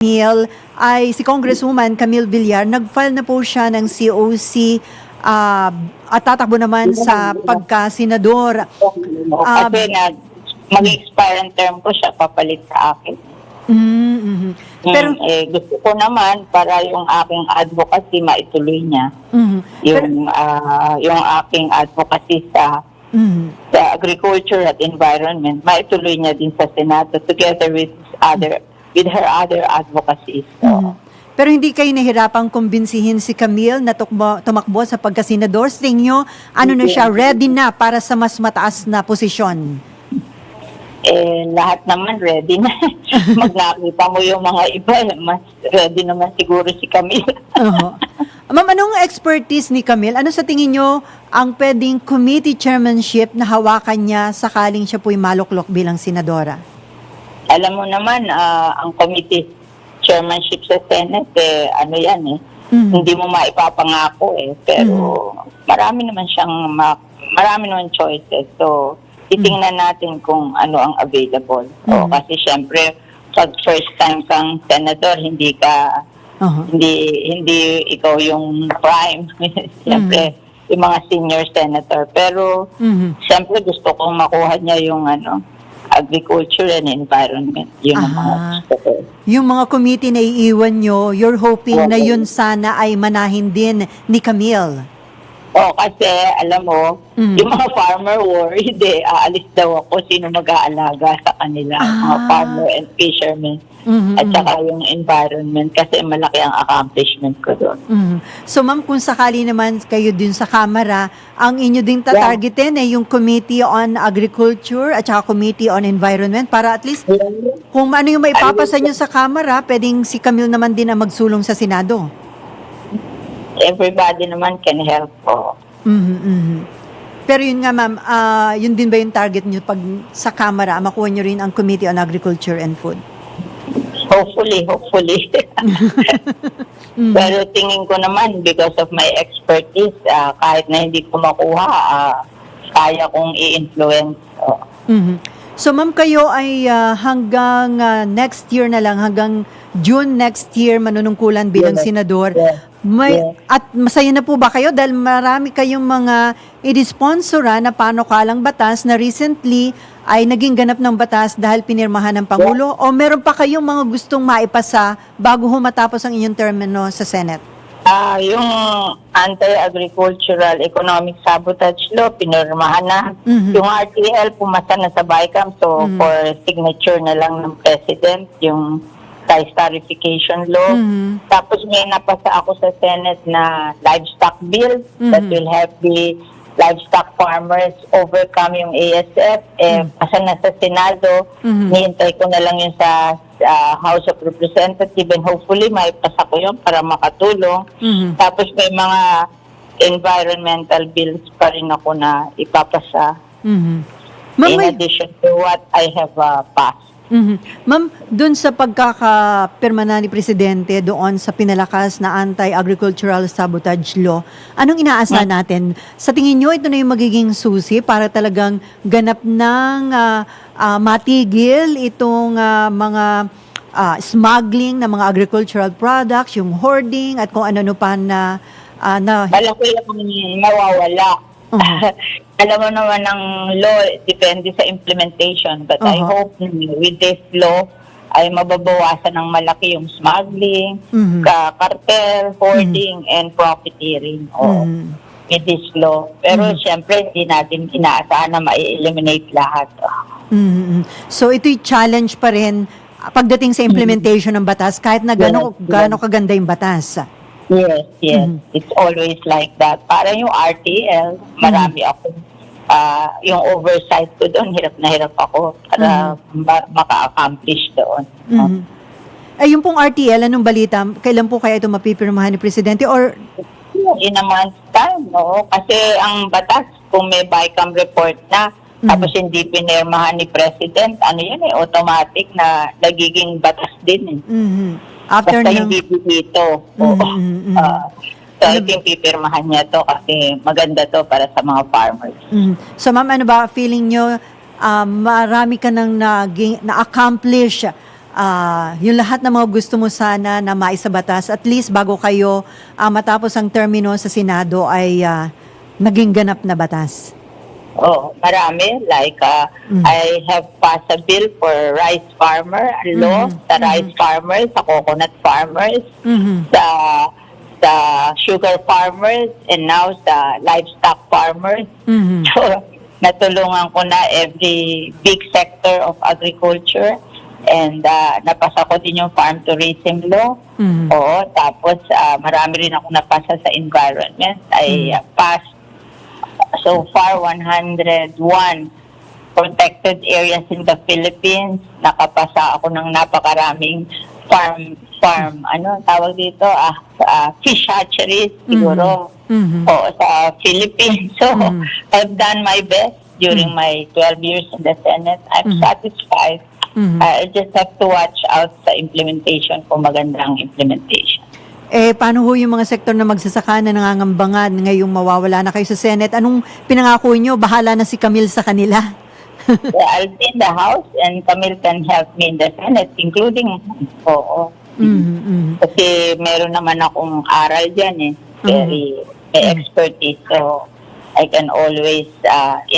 Camille ay si Congresswoman Camille Villar. Nag-file na po siya ng COC ah, at tatakbo naman sa pagka-senador. Ah, Kasi nag, mag-expire ang term ko siya, papalit sa akin. Mm, mhm. Pero, Mm, eh, gusto ko naman para yung aking advocacy maituloy niya. mhm. Yung, ah, yung aking advocacy sa, Mhm. sa agriculture at environment, maituloy niya din sa Senado together with other with her other advocacies. So, Mhm. Pero hindi kayo nahirapang kumbinsihin si Camille na tukbo, tumakbo sa pagka-senador. Sa tingin nyo, ano na siya, ready na para sa mas mataas na posisyon? eh, lahat naman ready na. Mag nakita mo yung mga iba, mas ready naman siguro si Camille. Oo. Ma'am, anong expertise ni Camille? Ano sa tingin nyo ang pwedeng committee chairmanship na hawakan niya sakaling siya po'y maluklok bilang senadora? Alam mo naman, ah, ang committee chairmanship sa Senate, eh, ano yan eh, Mhm. hindi mo maipapangako eh. Pero marami naman siyang, ma- marami naman choices. So, titingnan natin kung ano ang available. So, Mhm. kasi syempre, pag first time kang senador, hindi ka, Oo. hindi, hindi ikaw yung prime. syempre, yung mga senior senator. Pero, Mhm. Siyempre gusto kong makuha niya yung ano, agriculture and environment. Yun ang mga gusto ko. Yung mga committee na iiwan nyo, you're hoping na yun sana ay manahin din ni Camille. O kasi alam mo, Mm. yung mga farmer worried eh, aalis daw ako, sino mag-aalaga sa kanila, mga Ah. farmer and fishermen. Mhm, At saka yung environment kasi malaki ang accomplishment ko doon. Mhm. So ma'am, kung sakali naman kayo din sa Kamara, ang inyo ding tatargetin ay yung Committee on Agriculture at saka Committee on Environment para at least kung ano yung maipapasa nyo sa Kamara, pwedeng si Camille naman din ang magsulong sa Senado. Everybody naman can help po. Mhm, mhm. Pero yun nga ma'am, ah, yun din ba yung target nyo pag sa Kamara, makuha nyo rin ang Committee on Agriculture and Food? Hopefully, hopefully. Pero tingin ko naman, because of my expertise, ah, kahit na hindi ko makuha, ah, kaya kong i-influence. Oh. Mhm. So ma'am kayo ay ah, hanggang ah, next year na lang, hanggang June next year manunungkulan bilang Yes. senador. Yes. May, Yes. At masaya na po ba kayo dahil marami kayong mga i-sponsora na panukalang batas na recently ay naging ganap ng batas dahil pinirmahan ng Pangulo o meron pa kayong mga gustong maipasa bago ho matapos ang inyong termino sa Senate? Ah, yung anti-agricultural economic sabotage law, pinirmahan na. Mhm. Yung RTL, pumasa na sa BICAM. So, Mhm. for signature na lang ng President, yung price tarification law. Mhm. Tapos may napasa ako sa Senate na livestock bill that Mhm. will help the livestock farmers overcome yung ASF. Eh, pasa na sa Senado. Mhm. Nihintay ko na lang yun sa, sa House of Representatives and hopefully may pasa ko yun para makatulong. Mhm. Tapos may mga environmental bills pa rin ako na ipapasa Mhm. Ma'am, in addition to what I have uh, passed. Mhm. Ma'am, doon sa pagkakapirma na ni Presidente doon sa pinalakas na anti-agricultural sabotage law, anong inaasahan natin? Sa tingin nyo, ito na yung magiging susi para talagang ganap ng ah, ah, matigil itong ah, mga ah, smuggling ng mga agricultural products, yung hoarding at kung ano-ano pa na, ah, na Malaki lang mawawala. Mhm. Alam mo naman ng law, depende sa implementation. But I Uh-huh. hope na with this law, ay mababawasan ng malaki yung smuggling, Mhm. ka cartel, hoarding, and profiteering. O, Mhm. with this law. Pero Mhm. siyempre, hindi natin inaasahan na ma-eliminate lahat. Mhm. So ito'y challenge pa rin pagdating sa implementation ng batas kahit na gano'ng Yes, yes. gaano kaganda yung batas. Yes, yes. Mhm. It's always like that. Para yung RTL, marami ako. Ah yung oversight ko doon, hirap na hirap ako para ma- maka-accomplish doon. Mhm. Ay, yung pong RTL, anong balita? Kailan po kaya ito mapipirmahan ni Presidente? Or, In a month's time, no? Kasi ang batas, kung may BICAM report na, Mhm. tapos hindi pinirmahan ni President, ano yan eh, automatic na nagiging batas din eh. mhm. after Basta ng... hindi dito. Oo. Mhm, mhm. Ah, so, I think pipirmahan niya to kasi maganda to para sa mga farmers. Mhm. So, ma'am, ano ba feeling nyo? ah, marami ka nang naging, na-accomplish ah, yung lahat ng mga gusto mo sana na maisabatas, at least bago kayo ah, matapos ang termino sa Senado ay ah, naging ganap na batas. Oh, marami. Like, uh, Mm. I have passed a bill for rice farmer, a law Mhm. sa rice farmers, sa coconut farmers, Mhm. sa sa sugar farmers, and now sa livestock farmers. Mhm. So, natulungan ko na every big sector of agriculture. And uh, napasa ko din yung farm tourism law. Mhm. Oo, tapos ah, marami rin ako napasa sa environment. I Mm. ah, passed so far 101 protected areas in the Philippines. Nakapasa ako ng napakaraming farm farm ano tawag dito ah, ah, fish hatcheries siguro Mhm. oo, sa Philippines. So Mm. I've done my best during my 12 years in the Senate. I'm Mm. satisfied. Mhm. I just have to watch out sa implementation kung magandang implementation. Eh, paano ho yung mga sektor na magsasaka na nangangambangan ngayong mawawala na kayo sa Senate? Anong pinangako nyo? Bahala na si Camille sa kanila. So, I'll be in the House and Camille can help me in the Senate, including, oo. Mhm, mhm. Kasi meron naman akong aral dyan eh. Very, may expertise. So, I can always uh,